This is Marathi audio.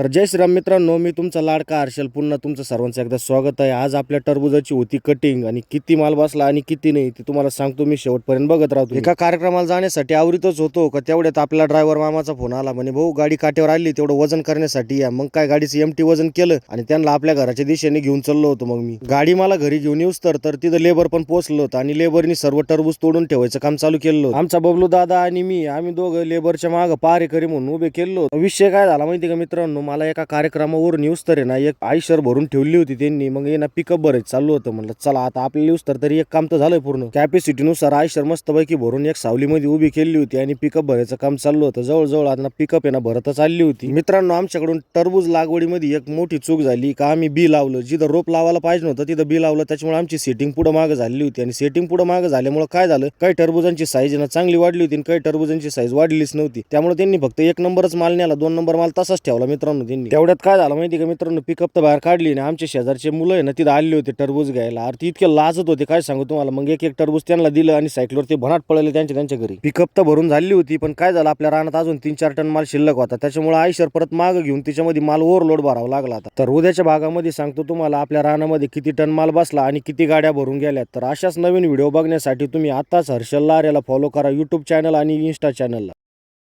तर जय श्रीराम मित्रांनो मी तुमचा लाडका हर्षल. पुन्हा तुमचं सर्वांचं एकदा स्वागत आहे. आज आपल्या टरबुजाची होती कटिंग आणि किती माल बसला आणि किती नाही ते तुम्हाला सांगतो मी शेवटपर्यंत. बघत राहतो एका कार्यक्रमाला जाण्यासाठी आवरीतच होतो का तेवढ्यात आपला ड्रायव्हर मामाचा फोन आला म्हणे भाऊ गाडी काट्यावर आली तेवढं वजन करण्यासाठी या. मग काय गाडीचं एमटी वजन केलं आणि त्यांना आपल्या घराच्या दिशेने घेऊन चाललो होतो मग मी. गाडी मला घरी घेऊन येऊस तर तर तिथं लेबर पण पोहोचलो होतं आणि लेबरनी सर्व टरबूज तोडून ठेवायचं काम चालू केलं होतं. आमचा बबलू दादा आणि मी आम्ही दोघं लेबरच्या मागं पारेकरी म्हणून उभे केलो. विषय काय झाला माहिती का मित्रांनो? मला एका कार्यक्रमावरून न्यूज तर आहे ना एक आयशर भरून ठेवली होती त्यांनी. मग ये ना पिकअप बरेच चालू होतं म्हणलं. चला आता आपल्याला न्यूज तर तरी एक काम तर झालंय पूर्ण. कॅपॅसिटीनुसार आयशर मस्तपैकी भरून एक सावलीमध्ये उभी केली होती आणि पिकअप भरायचं काम चाललं होतं. जवळजवळ आता पिकअप आहे ना भरतच आली होती. मित्रांनो आमच्याकडून टरबूज लागवडीमध्ये एक मोठी चूक झाली का आम्ही बी लावलं. जिथं रोप लावायला पाहिजे नव्हतं तिथं बी लावलं. त्याच्यामुळे आमची सेटिंग पुढे मागे झाली होती. आणि सेटिंग पुढे मागे झाल्यामुळे काय झालं? काही टरबुजांची साईज ना चांगली वाढली होती आणि काही टरबुजांची साईज वाढलीच नव्हती. त्यामुळे त्यांनी फक्त एक नंबरच माल न्याला दोन नंबर माल तसाच ठेवला मित्रांनो. त्यांनी. तेवढ्यात काय झालं माहिती का मित्रांनो? पिकअप तर बाहेर काढली आणि आमचे शेजारचे मुलं आहे ना तिथं आले होते टरबूज घ्यायला. अरे ती इतके लाजत होते काय सांगू तुम्हाला? मग एक एक टरबूज त्यांना दिलं आणि सायकलवर ते भनाट पळले त्यांच्या त्यांच्या घरी. पिकअप तर भरून झाली होती पण काय झालं? आपल्या रानात अजून तीन चार टन माल शिल्लक होता. त्याच्यामुळे आयशर परत माग घेऊन तिच्यामध्ये माल ओव्हरलोड भरावा लागला आता तर उद्याच्या भागामध्ये सांगतो तुम्हाला आपल्या रानामध्ये किती टन माल बसला आणि किती गाड्या भरून गेल्या. तर अशाच नवीन व्हिडिओ बघण्यासाठी तुम्ही आताच हर्षल लार फॉलो करा युट्यूब चॅनल आणि इन्स्टा चॅनलला